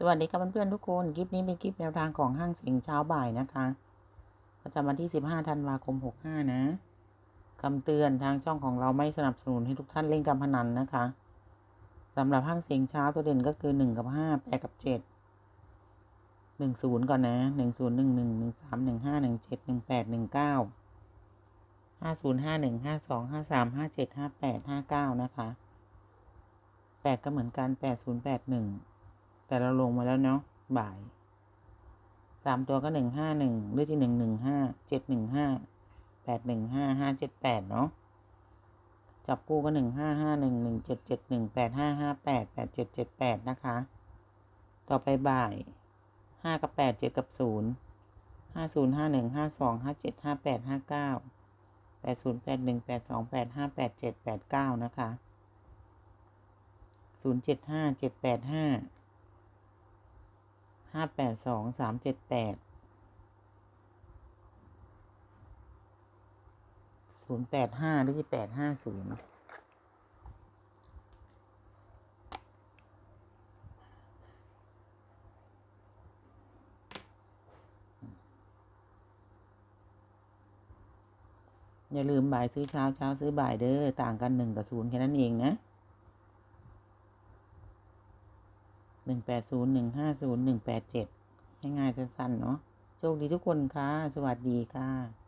สวัสดีครับเพื่อนๆทุกคน คลิปนี้เป็นคลิปแนวทางของห้างสียงเช้าบ่ายนะคะ ประจำวันที่ 15 ธันวาคม 65 นะคำเตือนทางช่องของเราไม่สนับสนุนให้ทุกท่านเล่นการพนันนะคะสำหรับห้างสียงเช้าตัวเด่นก็คือ 1 กับ 5 8 กับ 7 1 0 ก่อนนะ 1 0 1 1 1 3 1 5 1 7 1 8 1 9 5 0 5 1 5 2 5 3 5 7 5 8 5 9 นะคะ 8 ก็เหมือนกัน 8 0 8 1 แต่เราลงมาแล้วเนาะบ่ายสามตัวก็หนึ่งห้าหนึ่งหรือที่หนึ่งหนึ่งห้าเจ็ดหนึ่งห้าแปดหนึ่งห้าห้าเจ็ดแปดเนาะจับคู่ก็หนึ่งห้าห้าหนึ่งหนึ่งเจ็ดเจ็ดหนึ่งแปดห้าห้าแปดแปดเจ็ดเจ็ดแปดนะคะ ต่อไปบ่ายห้ากับแปดเจ็ดกับศูนย์ห้าศูนย์ห้าหนึ่งห้าสองห้าเจ็ดห้าแปดห้าเก้าแปดศูนย์แปดหนึ่งแปดสองแปดห้าแปดเจ็ดแปดเก้านะคะศูนย์เจ็ดห้าเจ็ดแปดห้า ห้าแปดสองสามเจ็ดแปดศูนย์แปดห้าหรือที่แปดห้าศูนย์อย่าลืมบ่ายซื้อเช้าเช้าซื้อบ่ายเด้อต่างกันหนึ่งกับศูนย์แค่นั้นเองนะ หนึ่งแปดศูนย์หนึ่งห้าศูนย์หนึ่งแปดเจ็ดง่ายๆสั้นๆเนาะโชคดีทุกคนค่ะ สวัสดีค่ะ